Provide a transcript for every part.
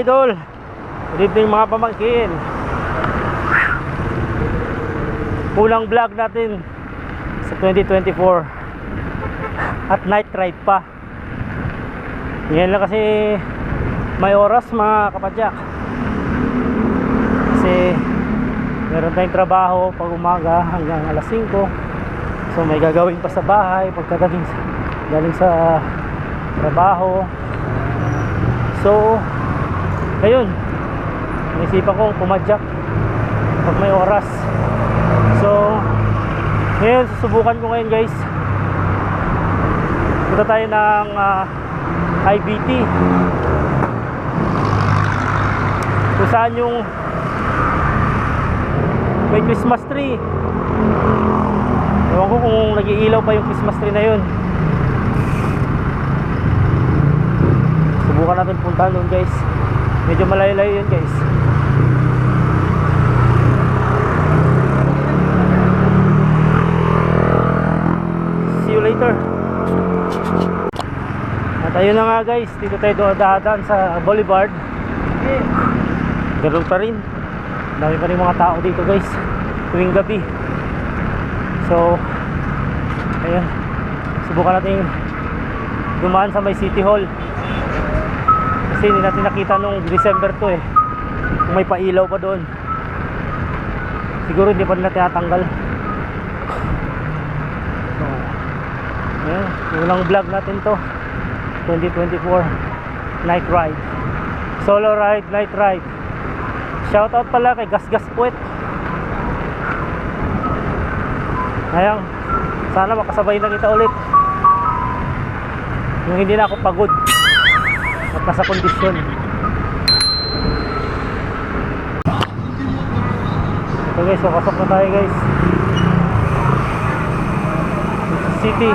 idol. Good evening mga pamangkin. Kulang vlog natin sa 2024 at night ride pa. Yan lang kasi may oras mga kapadyak. Kasi meron tayong trabaho pag umaga hanggang alas 5. So may gagawin pa sa bahay pagkadating sa, galing sa trabaho. So, ayun. Naisipan ko pumadyak pag may oras. So, ngayon susubukan ko ngayon guys. Punta tayo ng ah, IBT. Kung saan yung may Christmas tree. Ewan ko kung nag-iilaw pa yung Christmas tree na yun. Subukan natin puntahan doon guys. Medyo malayo-layo yun guys. See you later. At ayun na nga guys, dito tayo dadaan sa Boulevard. Ganun pa rin. Dami pa rin mga tao dito guys. Tuwing gabi. So, ayun. Subukan natin dumaan sa may City Hall. Kasi hindi natin nakita nung December to eh. May pailaw pa doon. Siguro hindi pa nila tinatanggal. So, ayan. Unang vlog natin to. 2024 night ride. Solo ride, night ride. Shoutout pala kay Gasgas Puwet. Ayan. Sana makasabay na kita ulit. Yung hindi na ako pagod at nasa kondisyon. So guys, so pasok na tayo guys. City.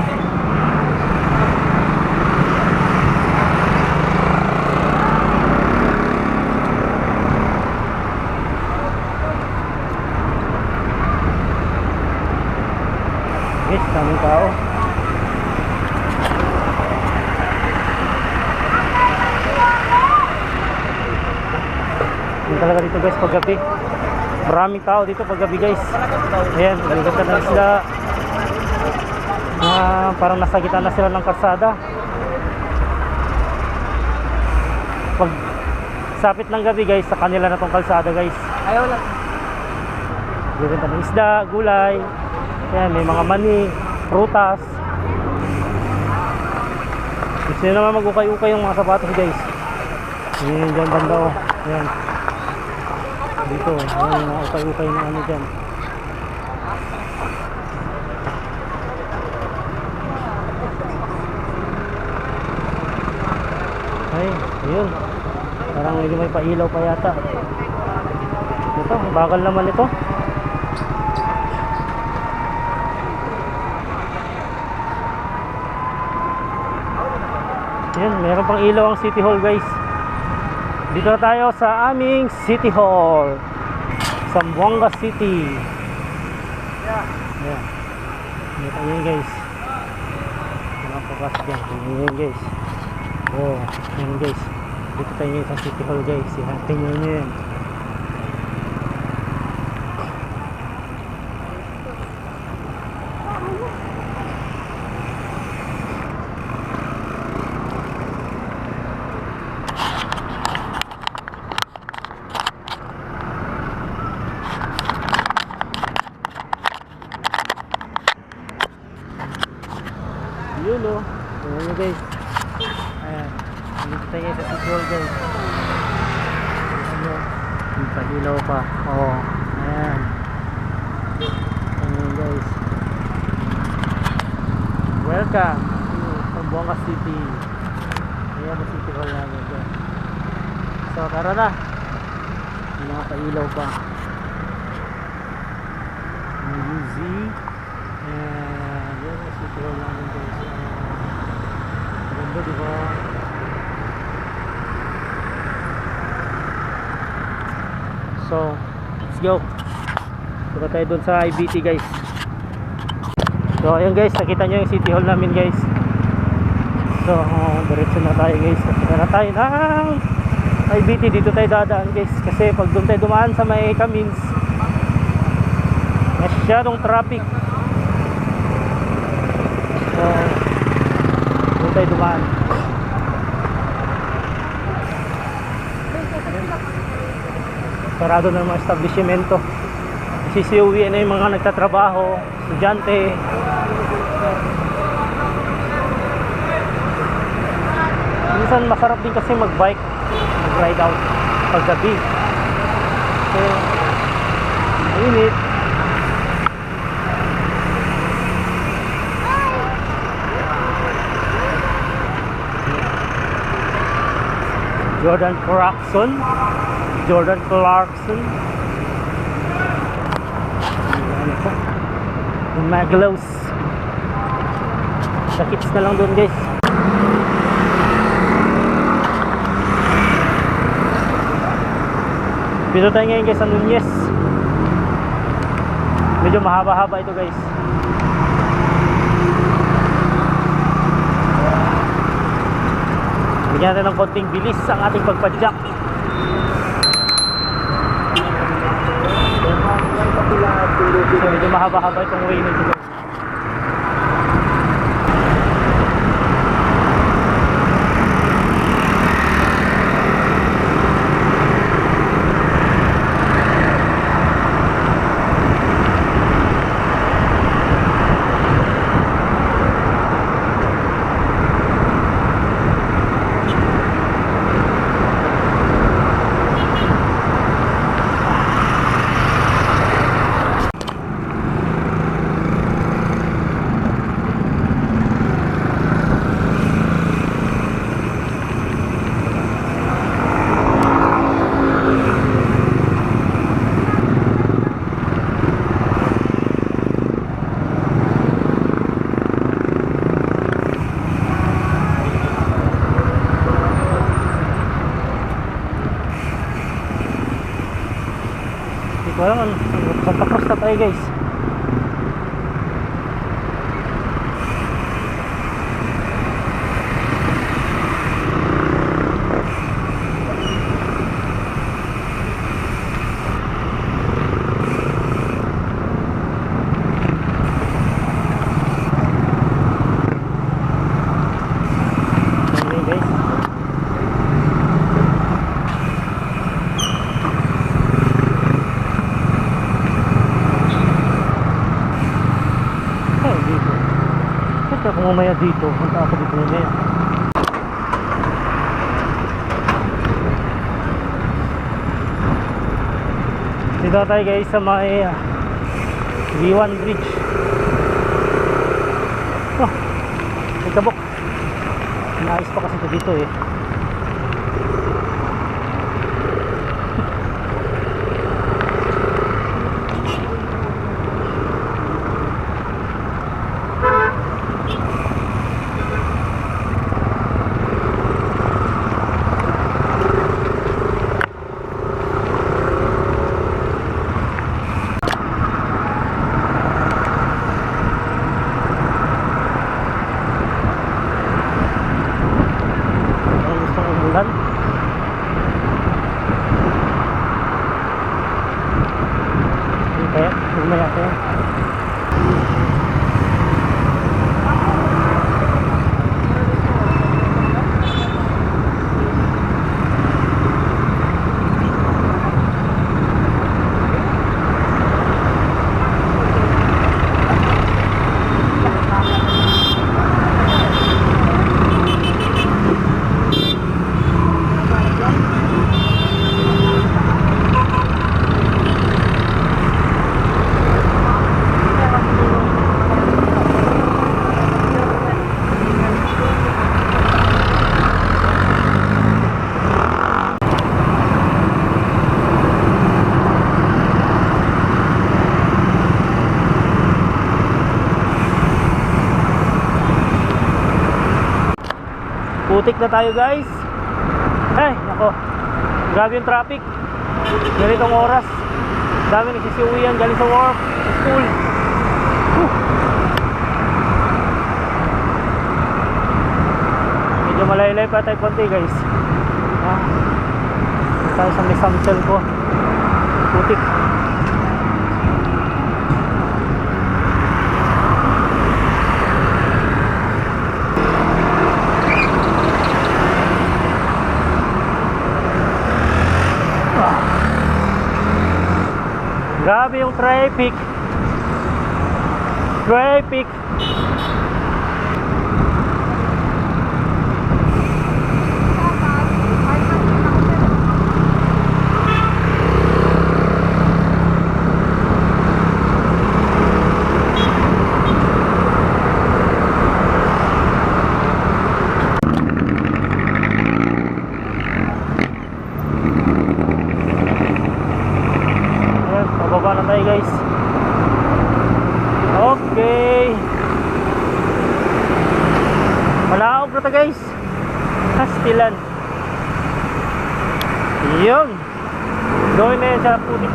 Guys, daming tao. Yun talaga dito guys pag gabi. Maraming tao dito pag gabi guys. Ayan, nagaganda na sila. Ah, parang nasa gitna na sila ng kalsada. Pag sapit ng gabi guys, sa kanila na tong kalsada guys. Ayaw lang. Bibenta ng isda, gulay. Ayan, may mga mani, prutas. Gusto nyo naman mag-ukay-ukay yung mga sapatos guys. Ayan, dyan banda oh. Ayan. Dito, ayan yung mga ukay-ukay na ano dyan. Ay, ayun. Parang medyo may pailaw pa yata. Ito, bagal naman ito. Yan, meron pang ilaw ang City Hall guys. Dito na tayo sa aming City Hall. Zamboanga City. Yan. Dito yun guys. Mga papas dyan. Yan guys. Oh, yan guys. Dito tayo sa City Hall guys. Tingnan nyo yan. Yun ako, di? So, let's go. Diba tayo dun sa IBT guys. So, ayun guys, nakita nyo yung city hall namin guys. So, uh, diretso na tayo guys. Nakita na tayo ng IBT. Dito tayo dadaan guys. Kasi pag doon tayo dumaan sa may Camins, masyadong traffic. Tayo dumaan. Sarado na mga establishmento. Sisiuwi na yung mga nagtatrabaho, estudyante. Minsan masarap din kasi mag-bike, mag-ride out paggabi. So, init. Jordan Clarkson. Jordan Clarkson. Yung Maglows sakits na lang doon guys. Dito tayo ngayon guys. Sa Nunez medyo mahaba-haba ito guys bigyan natin ng konting bilis ang ating pagpadyak So medyo mahaba-haba itong way nito guys. Guys. Mamaya dito? Punta ako dito mamaya. Dito tayo guys sa may uh, V1 Bridge. Oh, may kabok. Naayos pa kasi ito dito eh. Ang gustong umulan. Ano kaya? Lumaya kaya? Putik na tayo guys. Ay, nako. Grabe yung traffic. ganitong oras. Dami nagsisiuwian galing sa work, school. Whew. Medyo malaylay pa tayo konti guys. Ah. Tayo sa may samsel ko. Putik. Grabe yung traffic. Traffic. Ayan, pababa na tayo guys. Okay. Malaog na to guys. Hastilan. Yun. Gawin na yan sa puti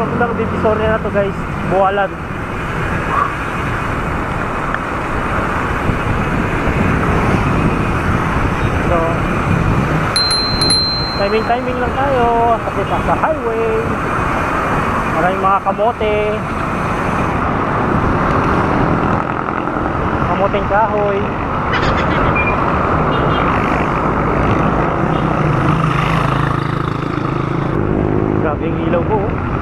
divisoria na to guys. Buwalan. So, timing timing lang tayo. Kasi sa highway. Maraming mga kamote. Kamoteng kahoy. Grabe yung ilaw ko oh.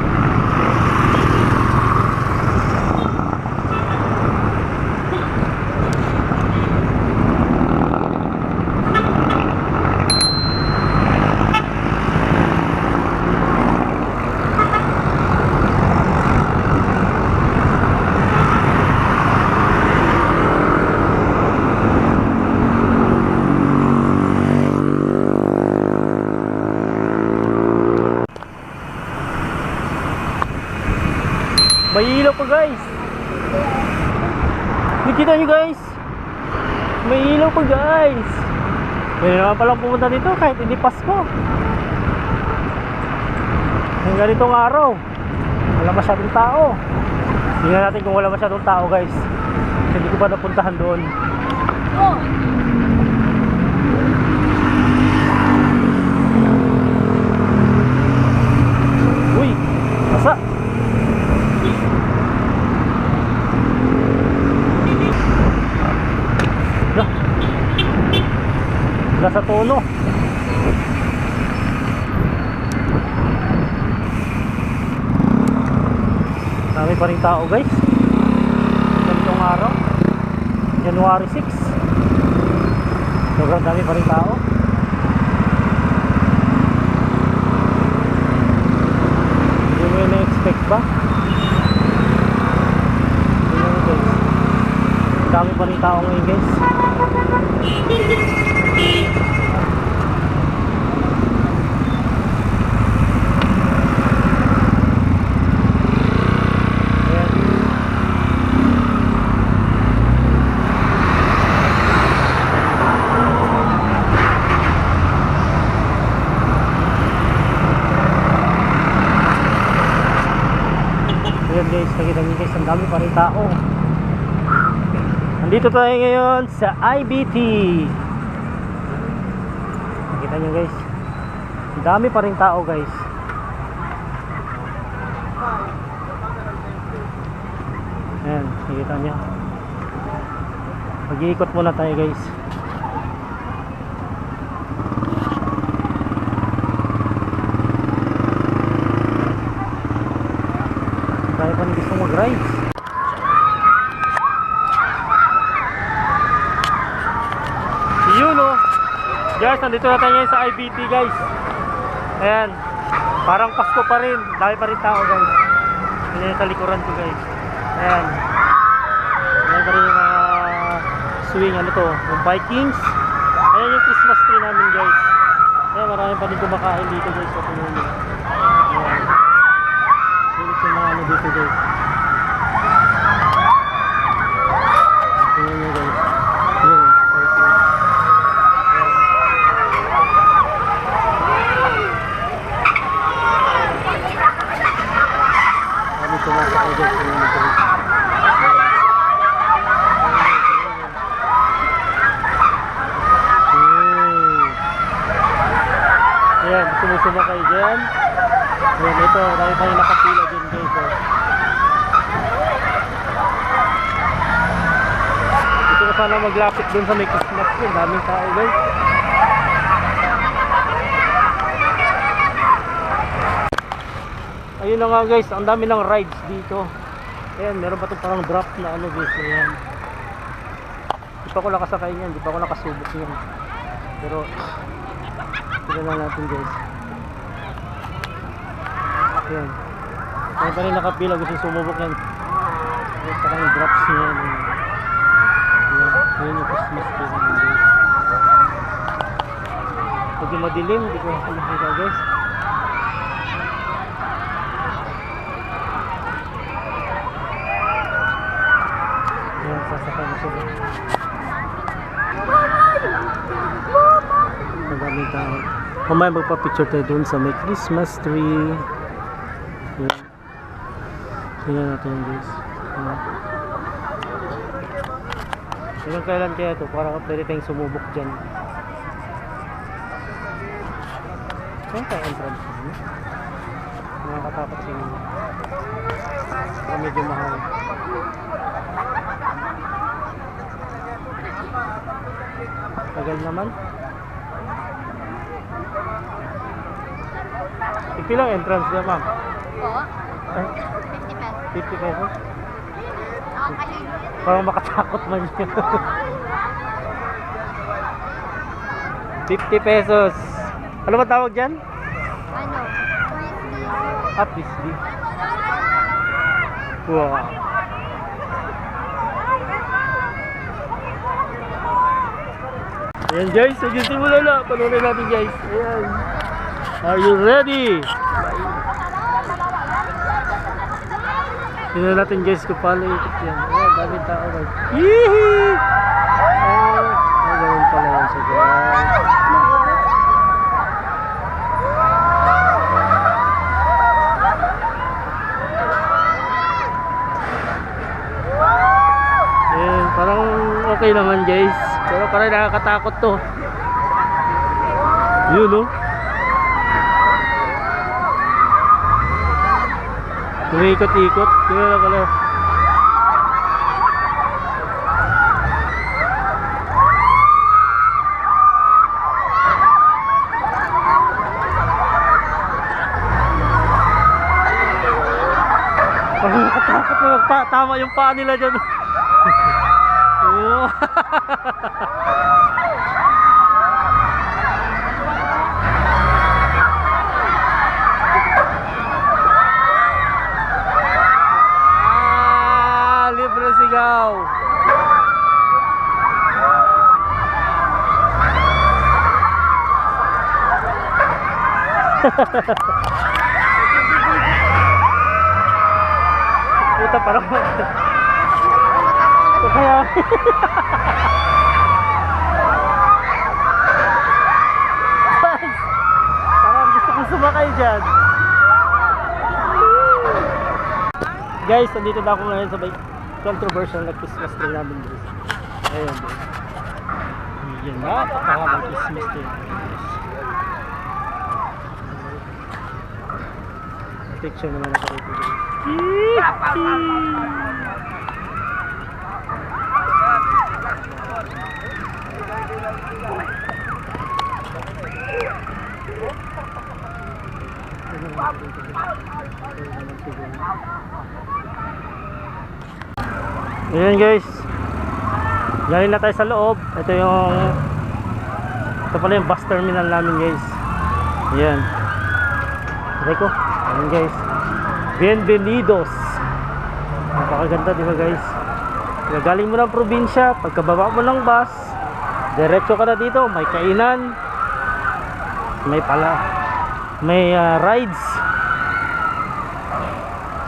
May ilaw pa guys. Nakita nyo guys. May ilaw pa guys. Pwede naman palang pumunta dito kahit hindi Pasko. Yung ganitong araw. Wala masyadong tao. Tingnan natin kung wala masyadong tao guys. Hindi ko pa napuntahan doon. Uy! Masa! Wala. Wala sa tono. Dami pa rin tao guys. Ganitong araw. January 6. Sobrang dami pa rin tao. Hindi mo yun na-expect ba? Ang dami pa rin tao ngayon guys. Guys, nakita niyo guys, ang dami. Nandito tayo ngayon sa IBT. Nakita niyo guys, dami pa rin tao guys. Ayan, nakita niyo. Mag-iikot muna tayo guys. Tayo pa rin gusto mag-rides. Yun oh. Nandito na tayo sa IBT guys. Ayan. Parang Pasko pa rin. Dami pa rin tao guys. Ayan sa likuran ko guys. Ayan. Ayan pa rin yung mga swing ano to. Yung Vikings. Ayan yung Christmas tree namin guys. Ayan marami pa rin kumakain dito guys. Sa puno nyo. Ayan. Sulit yung mga ano dito guys. Tingnan nyo guys. Yun. Vikings. sumusumakay dyan. Ayan, ito, dami pa rin nakapila dyan guys. Oh. Ito na dun sa may Christmas tree. Daming tao guys. Ayun na nga guys, ang dami ng rides dito. Ayan, meron pa ito parang drop na ano guys. Ayan. Di pa ako nakasakay niyan, di pa ako nakasubok niyan. Pero, tignan lang natin guys. Ayan. Ayan pa rin nakapila, gusto sumubok yan. Ayan, parang drops niya yan. Ayan. Ayan yung Christmas tree namin guys. Medyo madilim, hindi ko nakakita guys. Ayan, sasakay na sila. Madaming tao. Mamaya magpa-picture tayo dun sa may Christmas tree. Ayan. Tingnan natin guys. Ayan. Hanggang kailan kaya ito? Para pwede tayong sumubok dyan. Saan tayo entrance? Ano? Nakakatakot tingin. Baka medyo mahal. Tagal naman. Ito lang entrance niya, ma'am. Po, Ay, 50 pesos. 50 pesos. Parang makatakot man yun. 50 pesos. Ano ba tawag dyan? Ano? Ah, frisbee. Wow. Ayan guys, sige simula na. Panunin natin guys. Ayan. Are you ready? Tingnan natin guys kung paano ikot yan. Ayan, daming tao guys. Yee! Oh, ah, ganun pala yan siya guys. Parang okay naman guys. Pero parang nakakatakot to. Yun no? Umikot-ikot. Tingnan na pala. Parang nakatakot na magpa. Tama yung paa nila dyan. Oo. Puta parang kaya Parang gusto kong sumakay dyan. Guys, nandito na ako ngayon sa may controversial na Christmas tree namin guys. Ayan guys. Yan na, napakakamang Christmas tree namin guys. Picture naman ako guys. Ayan guys. Galing na tayo sa loob. Ito yung ito pala yung bus terminal namin guys. Ayan. Try ko. Ayan guys. Bienvenidos. Napakaganda di ba guys? Kaya galing mo ng probinsya, pagkababa mo ng bus, diretso ka na dito, may kainan, may pala, may ah, rides.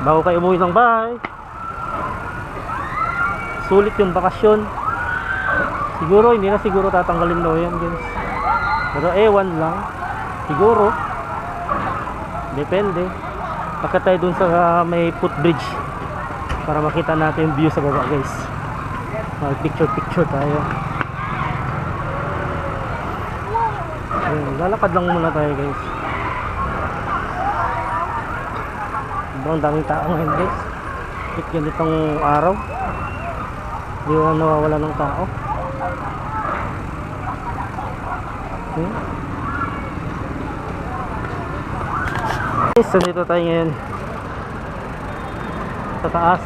Bago kayo umuwi ng bahay, sulit yung bakasyon siguro hindi na siguro tatanggalin daw yan guys pero ewan lang siguro Depende. Pagka tayo dun sa uh, may footbridge para makita natin yung view sa baba guys. Mag picture picture tayo. Ayun, lalakad lang muna tayo guys. Diba, Sobrang daming tao ngayon guys. Kahit ganitong araw, hindi nawawala ng tao. Guys so dito tayo ngayon. Sa taas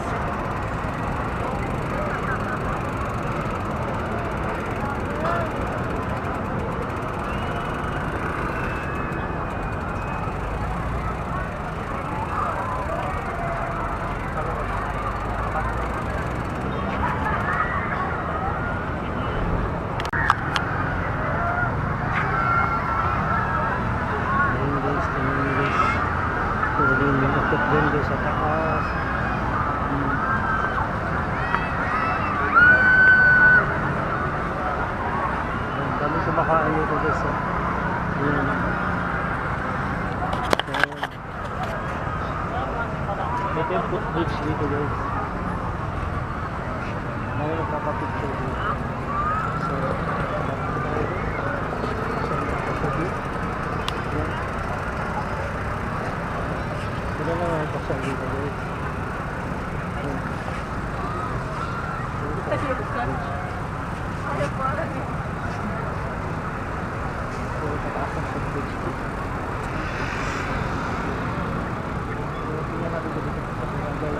Ayun guys, ayun guys. Puro din yung akit din guys sa taas. Hmm. Ayun, Dami kumakain dito guys. oh. Ayun. Ayun. Ito yung footbridge dito guys. Dami nagpapapicture dito. So, malapit tayo dito. So, nagpapapicture. Yan. Sila na nga ito sa dito guys. Yan. Puro pataas ang footbridge dito. So, tingnan natin dito sa barangay.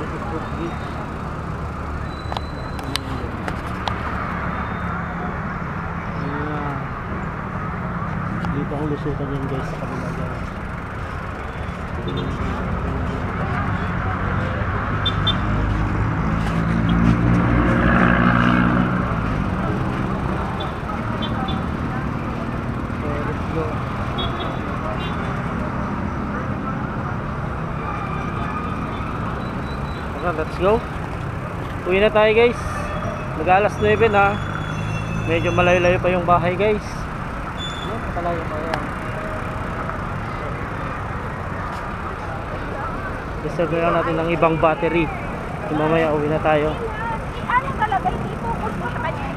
This is footbridge. Ayan. Lusutan yan guys sa kabila dyan. So, let's go. Okay, let's go. Uwi na tayo guys. Mag alas 9 na. Medyo malayo-layo pa yung bahay guys. Yan, nakalayo pa yan. Reserve na natin ng ibang battery. So, mamaya uwi na tayo. Ano talaga, hindi focus mo sa kanya.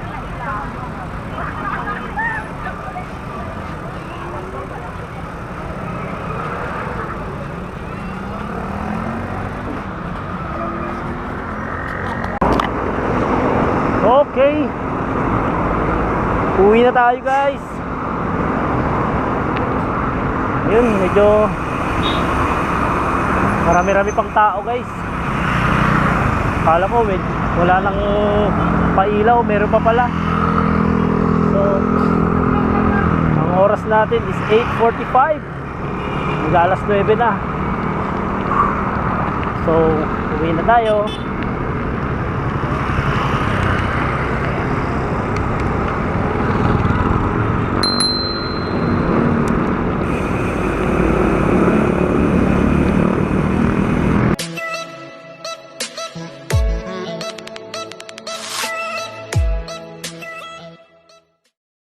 Okay. Uwi na tayo guys. Yun, medyo marami-rami pang tao guys. Kala ko med, wala nang pailaw, meron pa pala. So, ang oras natin is 8.45. Mag alas 9 na. So, uwi na tayo.